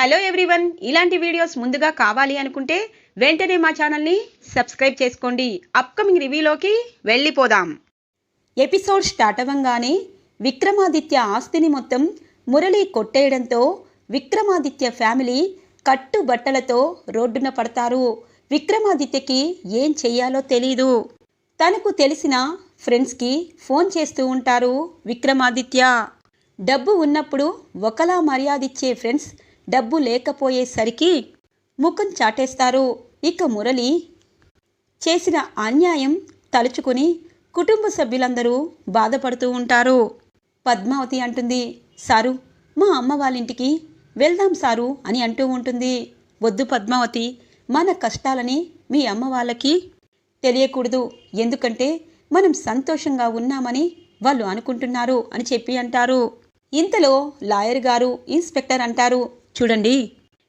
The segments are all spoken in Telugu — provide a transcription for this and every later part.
హలో ఎవ్రీవన్ ఇలాంటి వీడియోస్ ముందుగా కావాలి అనుకుంటే వెంటనే మా ఛానల్ని సబ్స్క్రైబ్ చేసుకోండి. అప్కమింగ్ రివ్యూలోకి వెళ్ళిపోదాం. ఎపిసోడ్ స్టార్ట్ అవ్వంగానే విక్రమాదిత్య ఆస్తిని మొత్తం మురళి కొట్టేయడంతో విక్రమాదిత్య ఫ్యామిలీ కట్టుబట్టలతో రోడ్డున పడతారు. విక్రమాదిత్యకి ఏం చెయ్యాలో తెలీదు. తనకు తెలిసిన ఫ్రెండ్స్కి ఫోన్ చేస్తూ ఉంటారు విక్రమాదిత్య. డబ్బు ఉన్నప్పుడు ఒకలా మర్యాదిచ్చే ఫ్రెండ్స్ డబ్బు లేకపోయేసరికి ముఖం చాటేస్తారు. ఇక మురళి చేసిన అన్యాయం తలుచుకుని కుటుంబ సభ్యులందరూ బాధపడుతూ ఉంటారు. పద్మావతి అంటుంది సారు మా అమ్మ వాళ్ళింటికి వెళ్దాం సారు అని అంటూ ఉంటుంది. వద్దు పద్మావతి మన కష్టాలని మీ అమ్మ వాళ్ళకి తెలియకూడదు. ఎందుకంటే మనం సంతోషంగా ఉన్నామని వాళ్ళు అనుకుంటున్నారు అని చెప్పి అంటారు. ఇంతలో లాయర్ గారు ఇన్స్పెక్టర్ అంటారు చూడండి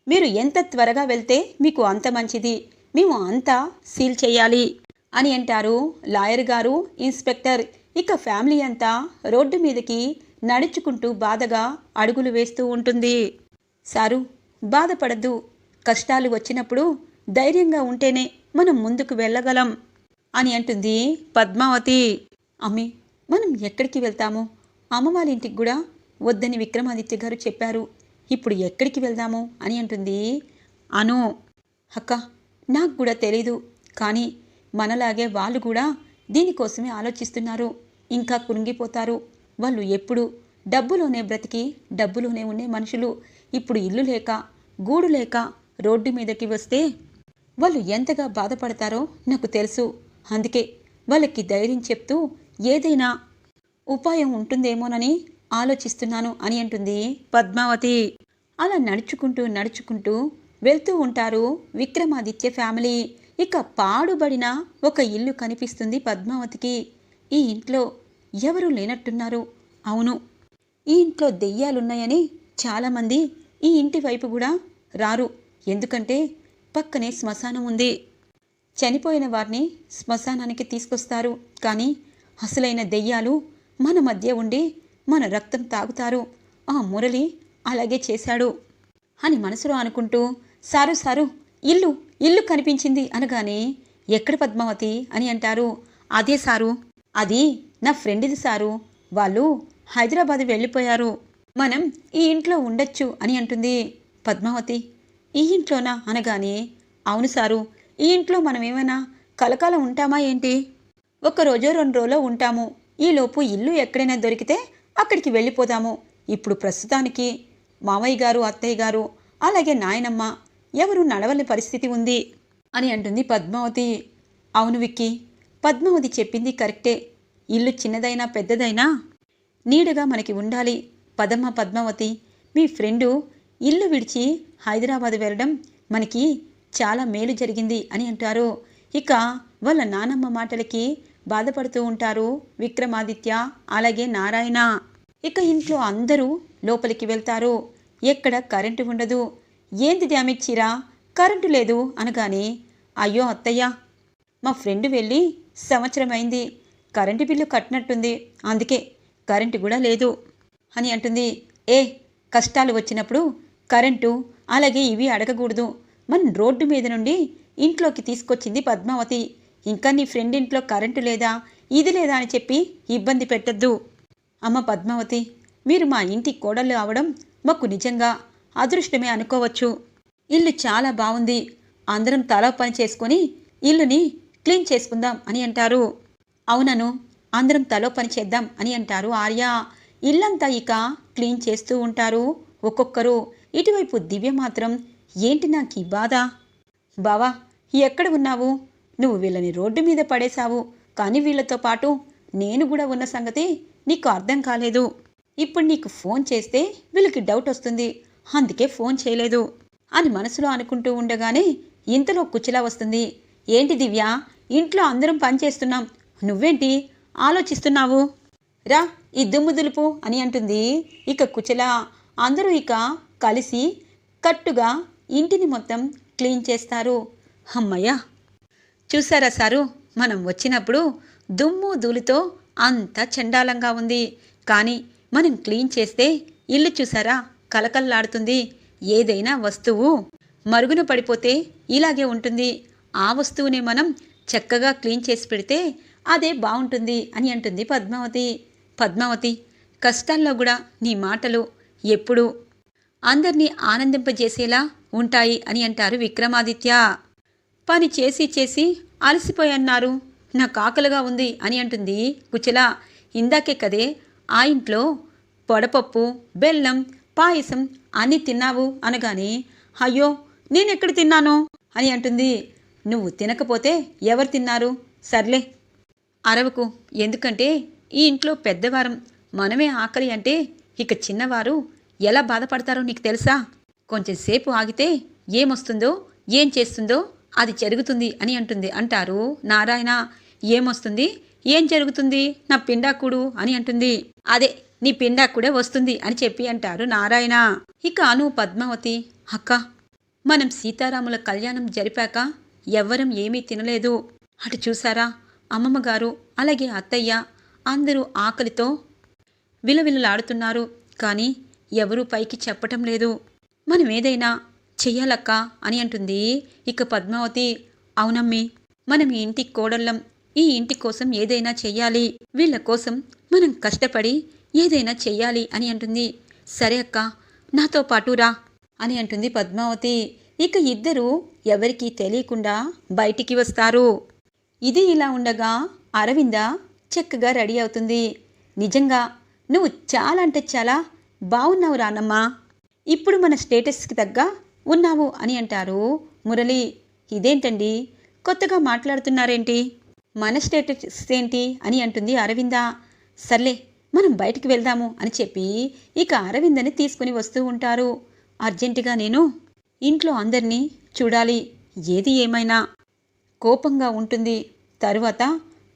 మీరు ఎంత త్వరగా వెళ్తే మీకు అంత మంచిది. మేము అంతా సీల్ చేయాలి అని అంటారు లాయర్ గారు ఇన్స్పెక్టర్. ఇక ఫ్యామిలీ అంతా రోడ్డు మీదకి నడుచుకుంటూ బాధగా అడుగులు వేస్తూ ఉంటుంది. సారు బాధపడద్దు. కష్టాలు వచ్చినప్పుడు ధైర్యంగా ఉంటేనే మనం ముందుకు వెళ్ళగలం అని అంటుంది పద్మావతి. అమ్మి మనం ఎక్కడికి వెళ్తాము? అమ్మ వాళ్ళ ఇంటికి కూడా వద్దని విక్రమాదిత్య గారు చెప్పారు. ఇప్పుడు ఎక్కడికి వెళ్దాము అని అంటుంది. అను అక్క నాకు కూడా తెలీదు. కానీ మనలాగే వాళ్ళు కూడా దీనికోసమే ఆలోచిస్తున్నారు. ఇంకా కురింగిపోతారు వాళ్ళు ఎప్పుడు? డబ్బులోనే బ్రతికి డబ్బులోనే ఉండే మనుషులు. ఇప్పుడు ఇల్లు లేక గూడు లేక రోడ్డు మీదకి వస్తే వాళ్ళు ఎంతగా బాధపడతారో నాకు తెలుసు. అందుకే వాళ్ళకి ధైర్యం చెప్తూ ఏదైనా ఉపాయం ఉంటుందేమోనని ఆలోచిస్తున్నాను అని అంటుంది. పద్మావతి అలా నడుచుకుంటూ నడుచుకుంటూ వెళ్తూ ఉంటారు విక్రమాదిత్య ఫ్యామిలీ. ఇక పాడుబడిన ఒక ఇల్లు కనిపిస్తుంది పద్మావతికి. ఈ ఇంట్లో ఎవరు లేనట్టున్నారు. అవును ఈ ఇంట్లో దెయ్యాలున్నాయని చాలామంది ఈ ఇంటి వైపు కూడా రారు. ఎందుకంటే పక్కనే శ్మశానం ఉంది. చనిపోయిన వారిని శ్మశానానికి తీసుకొస్తారు. కానీ అసలైన దెయ్యాలు మన మధ్య ఉండి మన రక్తం తాగుతారు. ఆ మురళి అలాగే చేశాడు అని మనసులో అనుకుంటూ సారు సారు ఇల్లు ఇల్లు కనిపించింది అనగానే ఎక్కడ పద్మావతి? అని అంటారు. అదే సారు అది నా ఫ్రెండ్ది సారు. వాళ్ళు హైదరాబాద్ వెళ్ళిపోయారు. మనం ఈ ఇంట్లో ఉండొచ్చు అని అంటుంది పద్మావతి. ఈ ఇంట్లోనా? అనగానే అవును సారు ఈ ఇంట్లో మనం ఏమైనా కలకాలం ఉంటామా ఏంటి? ఒక రోజో రెండు రోజులో ఉంటాము. ఈలోపు ఇల్లు ఎక్కడైనా దొరికితే అక్కడికి వెళ్ళిపోదాము. ఇప్పుడు ప్రస్తుతానికి మామయ్య గారు అత్తయ్య గారు అలాగే నాయనమ్మ ఎవరు నడవని పరిస్థితి ఉంది అని అంటుంది పద్మావతి. అవును విక్కి పద్మావతి చెప్పింది కరెక్టే. ఇల్లు చిన్నదైనా పెద్దదైనా నీడగా మనకి ఉండాలి. పదమ్మ పద్మావతి మీ ఫ్రెండు ఇల్లు విడిచి హైదరాబాద్ వెళ్ళడం మనకి చాలా మేలు జరిగింది అని అంటారు. ఇక వాళ్ళ నానమ్మ మాటలకి బాధపడుతూ ఉంటారు విక్రమాదిత్య అలాగే నారాయణ. ఇక ఇంట్లో అందరూ లోపలికి వెళ్తారు. ఎక్కడ కరెంటు ఉండదు. ఏంది డ్యామేజ్ కరెంటు లేదు అనగానే అయ్యో అత్తయ్య మా ఫ్రెండ్ వెళ్ళి సంవత్సరం అయింది. కరెంటు బిల్లు కట్టినట్టుంది. అందుకే కరెంటు కూడా లేదు అని అంటుంది. ఏ కష్టాలు వచ్చినప్పుడు కరెంటు అలాగే ఇవి అడగకూడదు. మనం రోడ్డు మీద నుండి ఇంట్లోకి తీసుకొచ్చింది పద్మావతి. ఇంకా నీ ఫ్రెండ్ ఇంట్లో కరెంటు లేదా? ఇది లేదా అని చెప్పి ఇబ్బంది పెట్టద్దు. అమ్మ పద్మావతి మీరు మా ఇంటి కోడళ్ళు అవడం మాకు నిజంగా అదృష్టమే అనుకోవచ్చు. ఇల్లు చాలా బాగుంది. అందరం తల పని చేసుకొని ఇల్లుని క్లీన్ చేసుకుందాం అని అంటారు. అవునను అందరం తలో పని చేద్దాం అని అంటారు ఆర్య. ఇల్లంతా ఇక క్లీన్ చేస్తూ ఉంటారు ఒక్కొక్కరు. ఇటువైపు దివ్య మాత్రం ఏంటి నాకు ఈ బాధ? బావా ఎక్కడ ఉన్నావు? నువ్వు వీళ్ళని రోడ్డు మీద పడేశావు. కానీ వీళ్ళతో పాటు నేను కూడా ఉన్న సంగతి నీకు అర్థం కాలేదు. ఇప్పుడు నీకు ఫోన్ చేస్తే వీళ్ళకి డౌట్ వస్తుంది. అందుకే ఫోన్ చేయలేదు. అని మనసులో అనుకుంటూ ఉండగానే ఇంతలో కుచిలా వస్తుంది. ఏంటి దివ్య ఇంట్లో అందరం పనిచేస్తున్నాం నువ్వేంటి ఆలోచిస్తున్నావు? రా ఈ దుమ్ము దులుపు అని అంటుంది. ఇక కుచల అందరూ ఇక కలిసి కట్టుగా ఇంటిని మొత్తం క్లీన్ చేస్తారు. అమ్మయ్య! చూసారా సారు? మనం వచ్చినప్పుడు దుమ్ము ధూళితో అంత చండాలంగా ఉంది. కానీ మనం క్లీన్ చేస్తే ఇల్లు చూసారా కలకల్లాడుతుంది ఏదైనా వస్తువు మరుగున పడిపోతే ఇలాగే ఉంటుంది. ఆ వస్తువునే మనం చక్కగా క్లీన్ చేసి పెడితే అదే బాగుంటుంది అని అంటుంది పద్మావతి. పద్మావతి కష్టాల్లో కూడా నీ మాటలు ఎప్పుడూ అందరినీ ఆనందింపజేసేలా ఉంటాయి అని అంటారు విక్రమాదిత్య. పని చేసి చేసి అలసిపోయన్నారు. నాకు ఆకలిగా ఉంది అని అంటుంది కుచల. ఇందాకే కదే ఆ ఇంట్లో పొడపప్పు బెల్లం పాయసం అన్నీ తిన్నావు అనగానే అయ్యో నేనెక్కడ తిన్నాను? అని అంటుంది. నువ్వు తినకపోతే ఎవరు తిన్నారు? సర్లే అరవకు. ఎందుకంటే ఈ ఇంట్లో పెద్దవారం. మనమే ఆకలి అంటే ఇక చిన్నవారు ఎలా బాధపడతారో నీకు తెలుసా? కొంచెం సేపు ఆగితే ఏమొస్తుందో ఏం చేస్తుందో అది జరుగుతుంది అని అంటుంది. అంటారు నారాయణ ఏమొస్తుంది? ఏం జరుగుతుంది? నా పిండాకుడు అని అంటుంది. అదే నీ పిండాకుడే వస్తుంది అని చెప్పి అంటారు నారాయణ. ఇక అను పద్మావతి అక్క మనం సీతారాముల కళ్యాణం జరిపాక ఎవ్వరం ఏమీ తినలేదు. అటు చూసారా అమ్మమ్మ గారు అలాగే అత్తయ్య అందరూ ఆకలితో విలవిలలాడుతున్నారు. కానీ ఎవరూ పైకి చెప్పటం లేదు. మనం ఏదైనా చెయ్యాలక్క అని అంటుంది. ఇక పద్మావతి అవునమ్మి మనం ఈ ఇంటి కోడళ్ళం. ఈ ఇంటి కోసం ఏదైనా చెయ్యాలి. వీళ్ళ కోసం మనం కష్టపడి ఏదైనా చెయ్యాలి అని అంటుంది. సరే అక్క నాతో పాటు రా అని అంటుంది పద్మావతి. ఇక ఇద్దరు ఎవరికీ తెలియకుండా బయటికి వస్తారు. ఇది ఇలా ఉండగా అరవింద చక్కగా రెడీ అవుతుంది. నిజంగా నువ్వు చాలా అంటే చాలా బాగున్నావు రానమ్మా ఇప్పుడు మన స్టేటస్కి తగ్గ ఉన్నావు అని అంటారు. మురళి ఇదేంటండి? కొత్తగా మాట్లాడుతున్నారేంటి? మన స్టేటస్ ఏంటి? అని అంటుంది అరవింద. సర్లే మనం బయటికి వెళ్దాము అని చెప్పి ఇక అరవిందని తీసుకుని వస్తూ ఉంటారు. అర్జెంటుగా నేను ఇంట్లో అందరినీ చూడాలి. ఏది ఏమైనా కోపంగా ఉంటుంది. తరువాత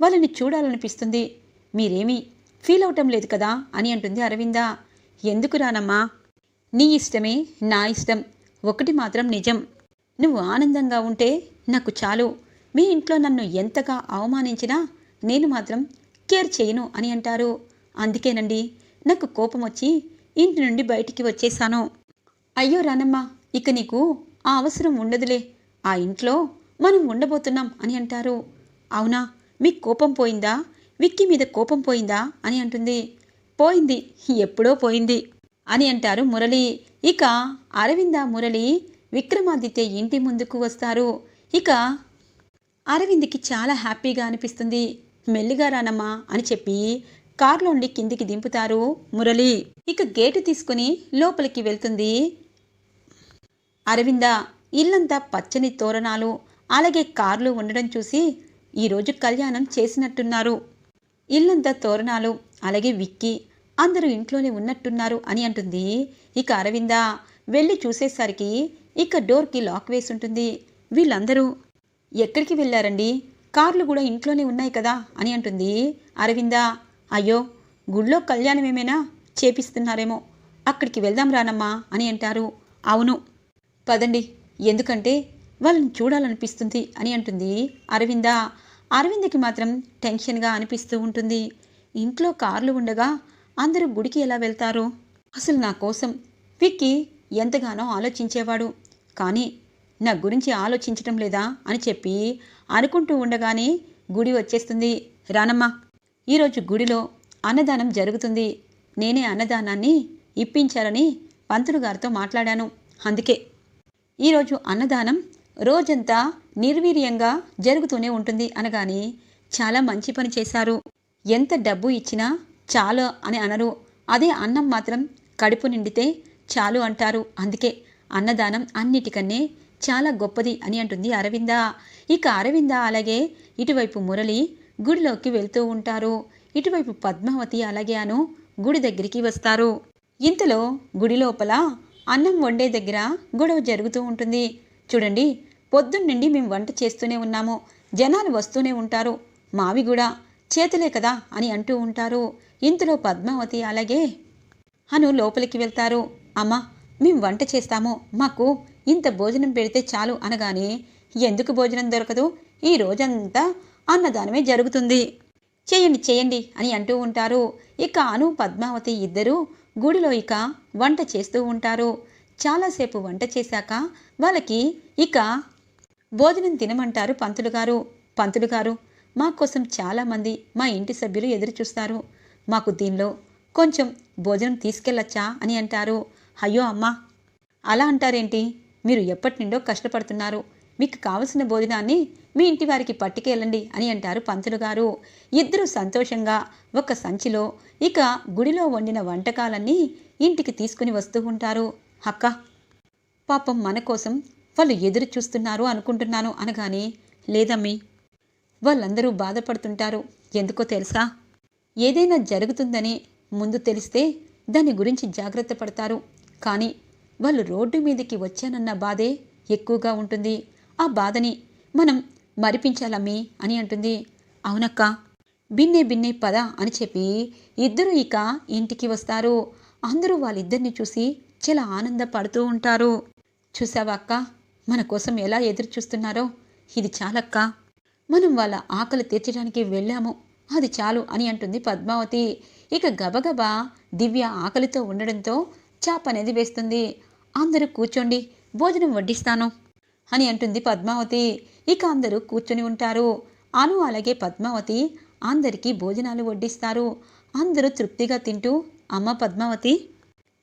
వాళ్ళని చూడాలనిపిస్తుంది. మీరేమీ ఫీల్ అవటం లేదు కదా అని అంటుంది అరవింద. ఎందుకు రానమ్మా? నీ ఇష్టమే నా ఇష్టం. ఒకటి మాత్రం నిజం. నువ్వు ఆనందంగా ఉంటే నాకు చాలు. మీ ఇంట్లో నన్ను ఎంతగా అవమానించినా నేను మాత్రం కేర్ చేయను అని అంటారు. అందుకేనండి నాకు కోపం వచ్చి ఇంటి నుండి బయటికి వచ్చేసాను అయ్యో రానమ్మ ఇక నీకు ఆ అవసరం ఉండదులే. ఆ ఇంట్లో మనం ఉండబోతున్నాం అని అంటారు. అవునా మీకు కోపం పోయిందా? విక్కీ మీద కోపం పోయిందా? అని అంటుంది. పోయింది ఎప్పుడో పోయింది. అని అంటారు మురళి. ఇక అరవింద మురళి విక్రమాదిత్య ఇంటి ముందుకు వస్తారు. ఇక అరవింద్కి చాలా హ్యాపీగా అనిపిస్తుంది. మెల్లిగా రానమ్మా అని చెప్పి కారులోండి కిందికి దింపుతారు మురళి. ఇక గేటు తీసుకుని లోపలికి వెళ్తుంది అరవింద. ఇల్లంతా పచ్చని తోరణాలు అలాగే కార్లు ఉండడం చూసి ఈరోజు కళ్యాణం చేసినట్టున్నారు. ఇల్లంతా తోరణాలు అలాగే విక్కి అందరూ ఇంట్లోనే ఉన్నట్టున్నారు అని అంటుంది. ఇక అరవింద వెళ్ళి చూసేసరికి ఇక డోర్కి లాక్ వేసి ఉంటుంది వీళ్ళందరూ ఎక్కడికి వెళ్ళారండి? కార్లు కూడా ఇంట్లోనే ఉన్నాయి కదా? అని అంటుంది. అరవింద అయ్యో గుళ్ళో కళ్యాణం ఏమైనా చేపిస్తున్నారేమో. అక్కడికి వెళ్దాం రానమ్మా అని అంటారు. అవును. పదండి. ఎందుకంటే వాళ్ళని చూడాలనిపిస్తుంది అని అంటుంది అరవింద. అరవిందకి మాత్రం టెన్షన్గా అనిపిస్తూ ఉంటుంది. ఇంట్లో కార్లు ఉండగా అందరూ గుడికి ఎలా వెళ్తారు? అసలు నా కోసం విక్కీ ఎంతగానో ఆలోచించేవాడు. కానీ నా గురించి ఆలోచించటం లేదా అని చెప్పి అనుకుంటూ ఉండగానే గుడి వచ్చేస్తుంది. రానమ్మా ఈరోజు గుడిలో అన్నదానం జరుగుతుంది. నేనే అన్నదానాన్ని ఇప్పించాలని పంతులు గారితో మాట్లాడాను. అందుకే ఈరోజు అన్నదానం రోజంతా నిర్వీర్యంగా జరుగుతూనే ఉంటుంది అనగానే చాలా మంచి పని చేశారు. ఎంత డబ్బు ఇచ్చినా చాలు అని అనరు. అదే అన్నం మాత్రం కడుపు నిండితే చాలు అంటారు. అందుకే అన్నదానం అన్నిటికన్నే చాలా గొప్పది అని అంటుంది అరవింద. ఇక అరవింద అలాగే ఇటువైపు మురళి గుడిలోకి వెళ్తూ ఉంటారు. ఇటువైపు పద్మావతి అలాగే అను గుడి దగ్గరికి వస్తారు. ఇంతలో గుడి లోపల అన్నం వండే దగ్గర గొడవ జరుగుతూ ఉంటుంది. చూడండి పొద్దున్నుండి మేము వంట చేస్తూనే ఉన్నాము. జనాలు వస్తూనే ఉంటారు. మావి కూడా చేతులే కదా అని అంటూ ఉంటారు. ఇంతలో పద్మావతి అలాగే. అను లోపలికి వెళ్తారు. అమ్మా మేము వంట చేస్తాము. మాకు ఇంత భోజనం పెడితే చాలు అనగానే ఎందుకు భోజనం దొరకదు? ఈ రోజంతా అన్నదానమే జరుగుతుంది. చేయండి చేయండి అని అంటూ ఉంటారు. ఇక అను పద్మావతి ఇద్దరూ గుడిలో ఇక వంట చేస్తూ ఉంటారు. చాలాసేపు వంట చేశాక వాళ్ళకి ఇక భోజనం తినమంటారు పంతులు గారు. పంతులు గారు మా కోసం చాలామంది మా ఇంటి సభ్యులు ఎదురు చూస్తారు మాకు దీనిలో కొంచెం భోజనం తీసుకెళ్ళొచ్చా అని అంటారు. అయ్యో అమ్మా! అలా అంటారేంటి? మీరు ఎప్పటి నుండో కష్టపడుతున్నారు. మీకు కావలసిన భోజనాన్ని మీ ఇంటి వారికి పట్టుకెళ్ళండి అని అంటారు పంతులు గారు. ఇద్దరు సంతోషంగా ఒక సంచిలో ఇక గుడిలో వండిన వంటకాలన్నీ ఇంటికి తీసుకుని వస్తూ ఉంటారు. అక్క పాపం మన కోసం వాళ్ళు ఎదురు చూస్తున్నారు అనుకుంటున్నాను అనగానే లేదమ్మి! వాళ్ళందరూ బాధపడుతుంటారు. ఎందుకో తెలుసా? ఏదైనా జరుగుతుందని ముందు తెలిస్తే దాని గురించి జాగ్రత్త పడతారు. కానీ వాళ్ళు రోడ్డు మీదకి వచ్చానన్న బాధే ఎక్కువగా ఉంటుంది. ఆ బాధని మనం మరిపించాలమ్మీ అని అంటుంది. అవునక్క బిన్నే బిన్నే పద అని చెప్పి ఇద్దరు ఇక ఇంటికి వస్తారు. అందరూ వాళ్ళిద్దరిని చూసి చాలా ఆనందపడుతూ ఉంటారు. చూసావా అక్క మన కోసం ఎలా ఎదురు చూస్తున్నారో ఇది చాలక్క. మనం వాళ్ళ ఆకలి తీర్చడానికి వెళ్ళాము. అది చాలు అని అంటుంది పద్మావతి. ఇక గబగబా దివ్య ఆకలితో ఉండడంతో చాప అనేది వేస్తుంది. అందరూ కూర్చోండి భోజనం వడ్డిస్తాను అని అంటుంది పద్మావతి. ఇక అందరూ కూర్చొని ఉంటారు. అను అలాగే పద్మావతి అందరికీ భోజనాలు వడ్డిస్తారు. అందరూ తృప్తిగా తింటూ అమ్మ పద్మావతి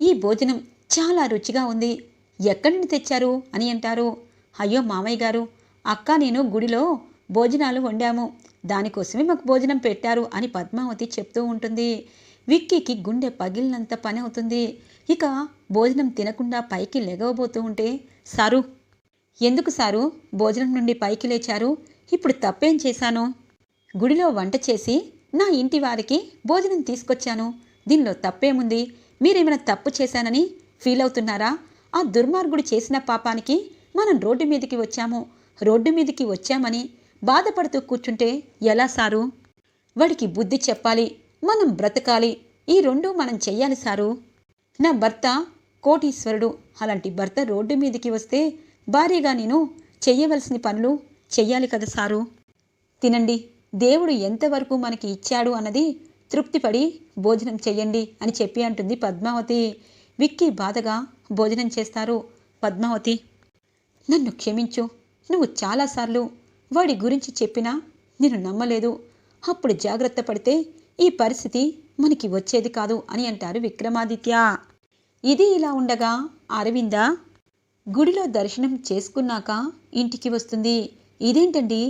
ఈ భోజనం చాలా రుచిగా ఉంది ఎక్కడి నుండి తెచ్చారు అని అంటారు. అయ్యో మామయ్య గారు అక్క నేను గుడిలో భోజనాలు వండాము. దానికోసమే మాకు భోజనం పెట్టారు అని పద్మావతి చెప్తూ ఉంటుంది. విక్కీకి గుండె పగిలినంత పని అవుతుంది. ఇక భోజనం తినకుండా పైకి లెగవబోతూ ఉంటే సారు ఎందుకు సారు? భోజనం నుండి పైకి లేచారు. ఇప్పుడు తప్పేం చేశాను? గుడిలో వంట చేసి నా ఇంటి వారికి భోజనం తీసుకొచ్చాను. దీనిలో తప్పేముంది? మీరేమైనా తప్పు చేశానని ఫీల్ అవుతున్నారా? ఆ దుర్మార్గుడు చేసిన పాపానికి మనం రోడ్డు మీదకి వచ్చాము. రోడ్డు మీదకి వచ్చామని బాధపడుతూ కూర్చుంటే ఎలా సారు? వాడికి బుద్ధి చెప్పాలి మనం బ్రతకాలి ఈ రెండు మనం చెయ్యాలి సారు. నా భర్త కోటీశ్వరుడు. అలాంటి భర్త రోడ్డు మీదకి వస్తే భార్యగా నేను చెయ్యవలసిన పనులు చెయ్యాలి కదా సారు. తినండి దేవుడు ఎంతవరకు మనకి ఇచ్చాడు అన్నది తృప్తిపడి భోజనం చెయ్యండి అని చెప్పి అంటుంది పద్మావతి. విక్కీ బాధగా భోజనం చేస్తారు పద్మావతి. నన్ను క్షమించు నువ్వు చాలాసార్లు వాడి గురించి చెప్పినా నేను నమ్మలేదు. అప్పుడు జాగ్రత్త పడితే ఈ పరిస్థితి మనకి వచ్చేది కాదు అని అంటారు విక్రమాదిత్య. ఇది ఇలా ఉండగా అరవింద గుడిలో దర్శనం చేసుకున్నాక ఇంటికి వస్తుంది. ఇదేంటండి?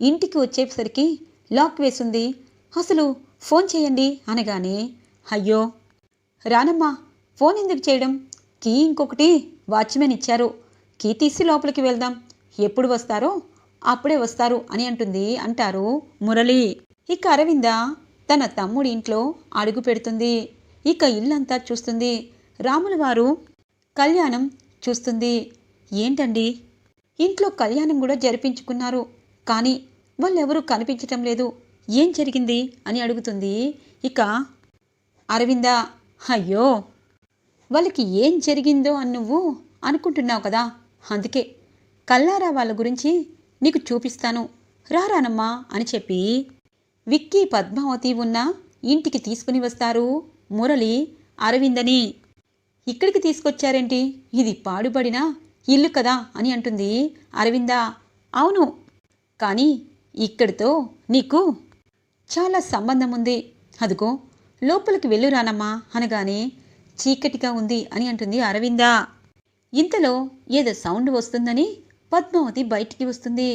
ఇంటికి వచ్చేసరికి లాక్ వేసుంది. అసలు ఫోన్ చేయండి అనగానే అయ్యో! రానమ్మా ఫోన్ ఎందుకు చేయడం? కీ ఇంకొకటి వాచ్మెన్ ఇచ్చారు. కీ తీసి లోపలికి వెళ్దాం. ఎప్పుడు వస్తారో అప్పుడే వస్తారు అని అంటుంది అంటారు మురళి. ఇక అరవింద తన తమ్ముడి ఇంట్లో అడుగు పెడుతుంది. ఇక ఇల్లంతా చూస్తుంది. రాముల వారు కళ్యాణం చూస్తుంది. ఏంటండి? ఇంట్లో కళ్యాణం కూడా జరిపించుకున్నారు. కానీ వాళ్ళెవరూ కనిపించటం లేదు. ఏం జరిగింది? అని అడుగుతుంది. ఇక అరవింద అయ్యో వాళ్ళకి ఏం జరిగిందో అని నువ్వు అనుకుంటున్నావు కదా? అందుకే కల్లారా వాళ్ళ గురించి నీకు చూపిస్తాను. రారానమ్మా అని చెప్పి విక్కీ పద్మావతి ఉన్న ఇంటికి తీసుకుని వస్తారు. మురళి అరవిందని. ఇక్కడికి తీసుకొచ్చారేంటి? ఇది పాడుబడిన ఇల్లు కదా అని అంటుంది అరవింద. అవును కానీ ఇక్కడితో నీకు చాలా సంబంధం ఉంది. అదుగో లోపలికి వెళ్ళురానమ్మా అనగానే చీకటిగా ఉంది అని అంటుంది అరవింద. ఇంతలో ఏదో సౌండ్ వస్తుందని పద్మావతి బయటికి వస్తుంది.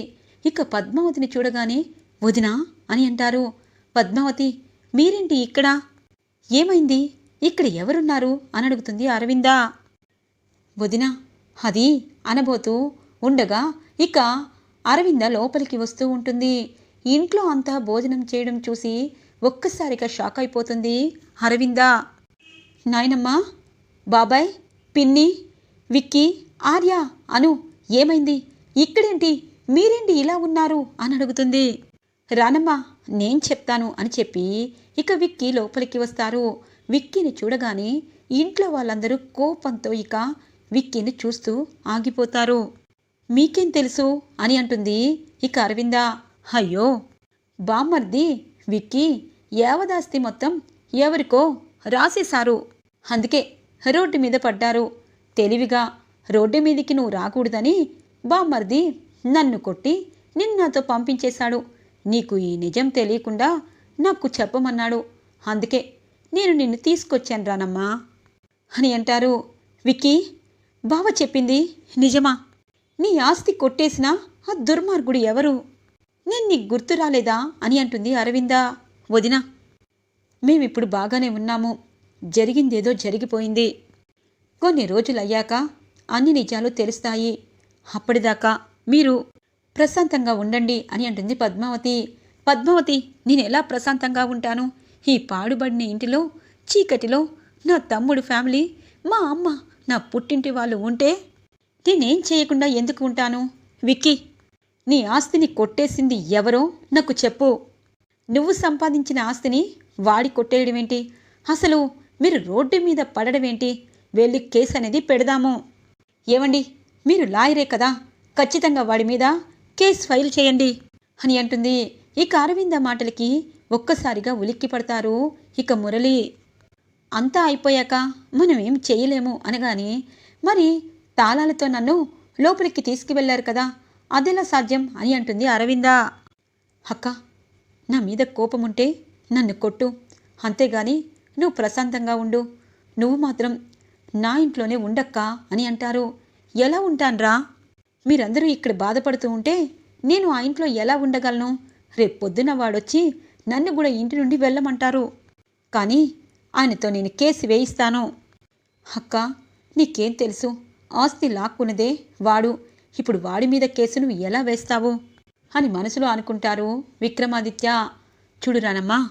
ఇక పద్మావతిని చూడగానే వదినా అని అంటారు. పద్మావతి మీరేంటి ఇక్కడ? ఏమైంది? ఇక్కడ ఎవరున్నారు? అని అడుగుతుంది అరవింద. వదినా అది అనబోతూ ఉండగా ఇక అరవింద లోపలికి వస్తూ ఉంటుంది. ఇంట్లో అంతా భోజనం చేయడం చూసి ఒక్కసారిగా షాక్ అయిపోతుంది అరవింద. నాయనమ్మా బాబాయ్ పిన్ని విక్కీ ఆర్య అను ఏమైంది? ఇక్కడేంటి? మీరేంటి ఇలా ఉన్నారు? అని అడుగుతుంది. రానమ్మా నేను చెప్తాను అని చెప్పి ఇక విక్కీ లోపలికి వస్తారు. విక్కీని చూడగానే ఇంట్లో వాళ్ళందరూ కోపంతో ఇక విక్కీని చూస్తూ ఆగిపోతారు. మీకేం తెలుసు? అని అంటుంది ఇక అరవింద. అయ్యో! బామ్మర్ది విక్కీ యావదాస్తి మొత్తం ఎవరికో రాసేశారు. అందుకే రోడ్డు మీద పడ్డారు. తెలివిగా రోడ్డు మీదికి నువ్వు రాకూడదని బామ్మర్ది నన్ను కొట్టి నిన్నతో నాతో పంపించేశాడు. నీకు ఈ నిజం తెలియకుండా నాకు చెప్పమన్నాడు. అందుకే నేను నిన్ను తీసుకొచ్చాను రానమ్మా అని అంటారు. విక్కీ బావ చెప్పింది నిజమా? నీ ఆస్తి కొట్టేసిన ఆ దుర్మార్గుడు ఎవరు? నేను నీకు గుర్తు రాలేదా అని అంటుంది అరవింద. వదినా మేమిప్పుడు బాగానే ఉన్నాము. జరిగిందేదో జరిగిపోయింది. కొన్ని రోజులయ్యాక అన్ని నిజాలు తెలుస్తాయి. అప్పటిదాకా మీరు ప్రశాంతంగా ఉండండి అని అంటుంది పద్మావతి. పద్మావతి నేను ఎలా ప్రశాంతంగా ఉంటాను? ఈ పాడుబడిన ఇంటిలో చీకటిలో నా తమ్ముడు ఫ్యామిలీ మా అమ్మ నా పుట్టింటి వాళ్ళు ఉంటే నేనేం చేయకుండా ఎందుకు ఉంటాను? విక్కీ నీ ఆస్తిని కొట్టేసింది ఎవరో నాకు చెప్పు. నువ్వు సంపాదించిన ఆస్తిని వాడి కొట్టేయడమేంటి? అసలు మీరు రోడ్డు మీద పడడమేంటి? వెళ్ళి కేసు అనేది పెడదాము. ఏమండి మీరు లాయరే కదా? ఖచ్చితంగా వాడి మీద కేసు ఫైల్ చేయండి అని అంటుంది. ఇక అరవింద మాటలకి ఒక్కసారిగా ఉలిక్కి పడతారు ఇక మురళి. అంతా అయిపోయాక మనం ఏం చేయలేము అనగాని మరి తాళాలతో నన్ను లోపలికి తీసుకువెళ్ళారు కదా అదెలా సాధ్యం అని అంటుంది అరవింద. అక్క నా మీద కోపం ఉంటే నన్ను కొట్టు. అంతేగాని నువ్వు ప్రశాంతంగా ఉండు. నువ్వు మాత్రం నా ఇంట్లోనే ఉండక్కా అని అంటారు. ఎలా ఉంటాన్రా? మీరందరూ ఇక్కడ బాధపడుతూ ఉంటే నేను ఆ ఇంట్లో ఎలా ఉండగలను? రేపు వాడొచ్చి నన్ను కూడా ఇంటి నుండి వెళ్ళమంటారు. కానీ ఆయనతో నేను కేసు వేయిస్తాను. అక్క నీకేం తెలుసు? ఆస్తి లాక్కున్నదే వాడు. ఇప్పుడు వాడి మీద కేసు నువ్వు ఎలా వేస్తావు? అని మనసులో అనుకుంటారు విక్రమాదిత్య. చూడు రానమ్మా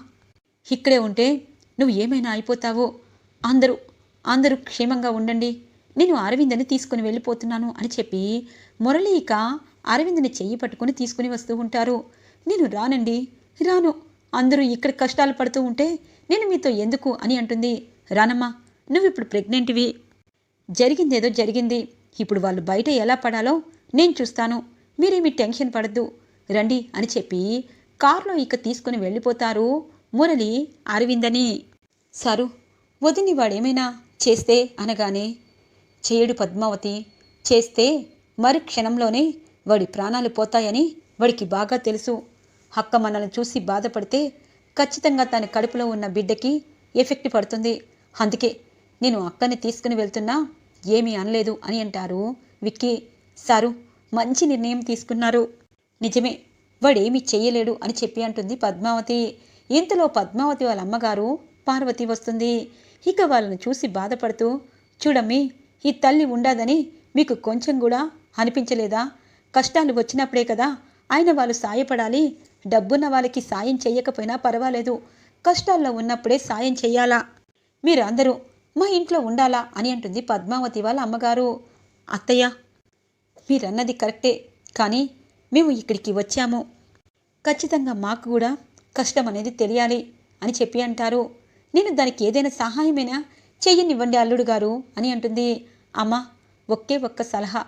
ఇక్కడే ఉంటే నువ్వు ఏమైనా అయిపోతావు? అందరూ అందరూ క్షేమంగా ఉండండి. నేను అరవిందని తీసుకుని వెళ్ళిపోతున్నాను అని చెప్పి మురళి ఇక అరవిందని చెయ్యి పట్టుకుని తీసుకుని వస్తూ ఉంటారు. నేను రానండి. రాను. అందరూ ఇక్కడ కష్టాలు పడుతూ ఉంటే నేను మీతో ఎందుకు అని అంటుంది. రానమ్మా నువ్వు ఇప్పుడు ప్రెగ్నెంట్వి. జరిగిందేదో జరిగింది. ఇప్పుడు వాళ్ళు బయట ఎలా పడాలో నేను చూస్తాను. మీరేమి టెన్షన్ పడద్దు. రండి అని చెప్పి కారులో ఇక తీసుకుని వెళ్ళిపోతారు మురళి అరవిందని. సరు వదిని వాడేమైనా? చేస్తే అనగానే చేయడు పద్మావతి చేస్తే మరి క్షణంలోనే వాడి ప్రాణాలు పోతాయని వాడికి బాగా తెలుసు. అక్క మనల్ని చూసి బాధపడితే ఖచ్చితంగా తన కడుపులో ఉన్న బిడ్డకి ఎఫెక్ట్ పడుతుంది. అందుకే నేను అక్కని తీసుకుని వెళ్తున్నా ఏమీ అనలేదు అని అంటారు విక్కీ. సారు మంచి నిర్ణయం తీసుకున్నారు. నిజమే వాడేమీ చెయ్యలేడు అని చెప్పి అంటుంది పద్మావతి. ఇంతలో పద్మావతి వాళ్ళ అమ్మగారు పార్వతి వస్తుంది. ఇక వాళ్ళని చూసి బాధపడుతూ చూడమ్మి ఈ తల్లి ఉండదని మీకు కొంచెం కూడా అనిపించలేదా? కష్టాలు వచ్చినప్పుడే కదా ఆయన వాళ్ళు సాయపడాలి. డబ్బున్న వాళ్ళకి సాయం చేయకపోయినా పర్వాలేదు. కష్టాల్లో ఉన్నప్పుడే సాయం చేయాలా? మీరందరూ మా ఇంట్లో ఉండాలా? అని అంటుంది పద్మావతి వాళ్ళ అమ్మగారు. అత్తయ్య మీరన్నది కరెక్టే కానీ మేము ఇక్కడికి వచ్చాము. ఖచ్చితంగా మాకు కూడా కష్టం అనేది తెలియాలి అని చెప్పి అంటారు. నేను దానికి ఏదైనా సహాయమైనా చెయ్యనివ్వండి అల్లుడు గారు అని అంటుంది. అమ్మ ఒకే ఒక్క సలహా.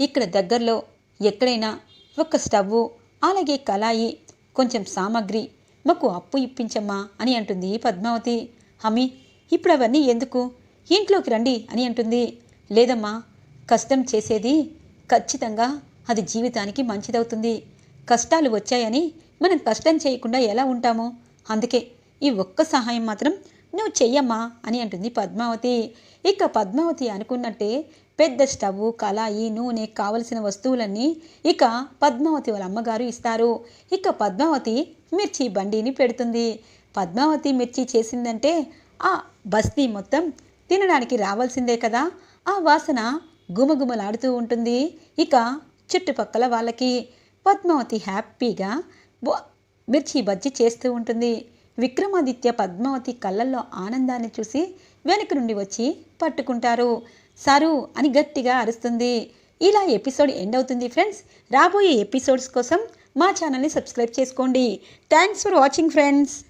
ఇక్కడ దగ్గరలో ఎక్కడైనా ఒక స్టవ్వు అలాగే కళాయి కొంచెం సామాగ్రి మాకు అప్పు ఇప్పించమ్మా అని అంటుంది పద్మావతి. హమి ఇప్పుడు అవన్నీ ఎందుకు? ఇంట్లోకి రండి అని అంటుంది. లేదమ్మా కష్టం చేసేది ఖచ్చితంగా అది జీవితానికి మంచిదవుతుంది. కష్టాలు వచ్చాయని మనం కష్టం చేయకుండా ఎలా ఉంటామో? అందుకే ఈ ఒక్క సహాయం మాత్రం నువ్వు చెయ్యమ్మా అని అంటుంది పద్మావతి. ఇక పద్మావతి అనుకున్నట్టే పెద్ద స్టవ్ కళాయి నూనె కావలసిన వస్తువులన్నీ ఇక పద్మావతి వాళ్ళ అమ్మగారు ఇస్తారు. ఇక పద్మావతి మిర్చి బండిని పెడుతుంది. పద్మావతి మిర్చి చేసిందంటే ఆ బస్తీ మొత్తం తినడానికి రావాల్సిందే కదా. ఆ వాసన గుమగుమలాడుతూ ఉంటుంది ఇక చుట్టుపక్కల వాళ్ళకి. పద్మావతి హ్యాపీగా మిర్చి బజ్జీ చేస్తూ ఉంటుంది. విక్రమాదిత్య పద్మావతి కళ్ళల్లో ఆనందాన్ని చూసి వెనక నుండి వచ్చి పట్టుకుంటారు. సరు అని గట్టిగా అరుస్తుంది. ఇలా ఎపిసోడ్ ఎండ్ అవుతుంది ఫ్రెండ్స్. రాబోయే ఎపిసోడ్స్ కోసం మా ఛానల్ని సబ్స్క్రైబ్ చేసుకోండి. Thanks for watching friends.